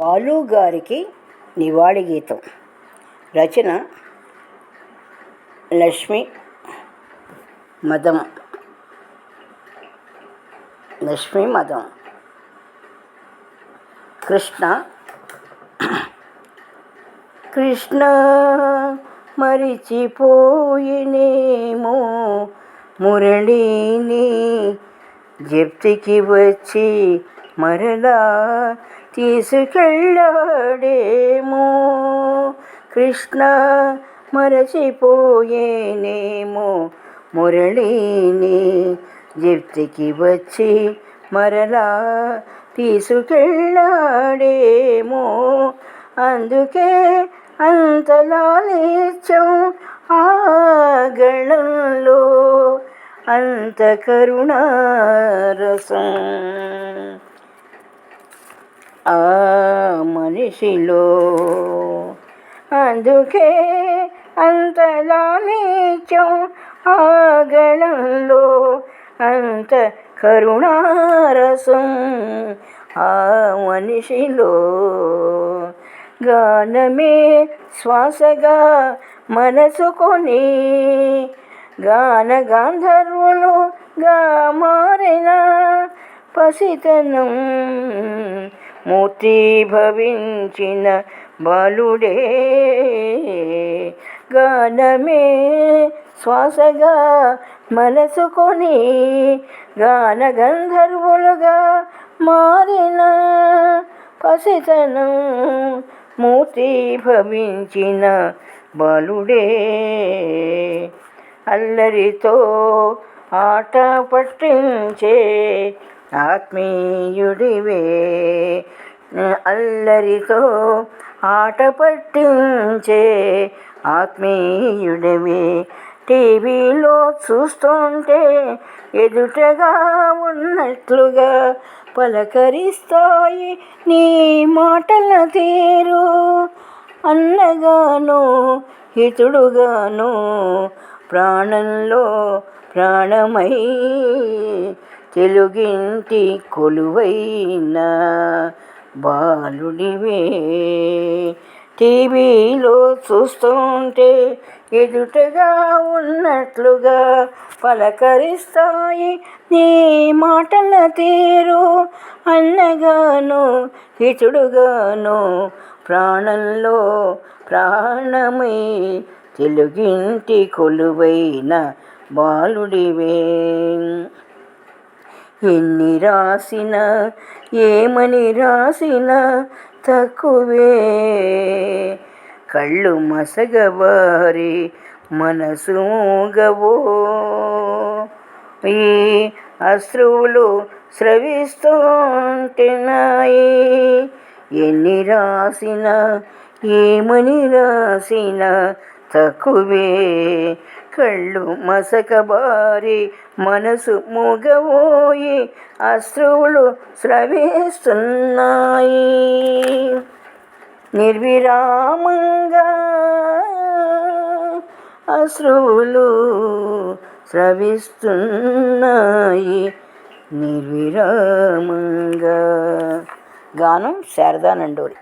బాలు గారికి నివాళి గీతం. రచన లక్ష్మి మదం. లక్ష్మి మదం. కృష్ణ కృష్ణ మరిచిపోయినేమో మురళిని జప్తికి వచ్చి మరలా తీసుకెళ్ళాడేమో? కృష్ణ మరచిపోయేనేమో? మురళిని జప్తికి వచ్చి మరలా తీసుకెళ్ళాడేమో? అందుకే అంతలా లేచం ఆ గణంలో అంత కరుణారసం. ఆ మనిషిలో అందుకే అంతలా నీచం ఆ గణంలో అంత కరుణారసం ఆ మనిషిలో గానమే శ్వాసగా మనసుకొని గాన గాంధర్వులుగా మారిన పసితనం మూర్తిభవించిన బాలుడే. గానమే శ్వాసగా మనసుకొని గాన గంధర్వులుగా మారిన పసితనం మూర్తిభవించిన బాలుడే. అల్లరితో ఆట పట్టించే ఆత్మీయుడివే. అల్లరితో ఆట పట్టించే ఆత్మీయుడివే. టీవీలో చూస్తుంటే ఎదుటగా ఉన్నట్లుగా పలకరిస్తాయి నీ మాటల తీరు. అన్నగాను హితుడుగాను ప్రాణంలో ప్రాణమై తెలుగింటి కొలువైన బాలుడివే. టీవీలో చూస్తుంటే ఎదుటగా ఉన్నట్లుగా పలకరిస్తాయి నీ మాటల తీరు. అన్నగాను హితుడుగాను ప్రాణంలో ప్రాణమై తెలుగింటి కొలువైన బాలుడివే. ఎన్ని రాసిన ఏమని రాసిన తక్కువే. కళ్ళు మసగవారి మనసు మూగవో. ఈ అశ్రువులు స్రవిస్తుంటున్నాయి. ఎన్ని రాసిన ఏమని రాసిన తక్కువే. కళ్ళు మసకబారి మనసు మూగబోయి అశ్రువులు స్రవిస్తున్నాయి. నిర్విరామంగా అశ్రువులు స్రవిస్తున్నాయి. నిర్విరామంగా. గానం శారదా నండోరి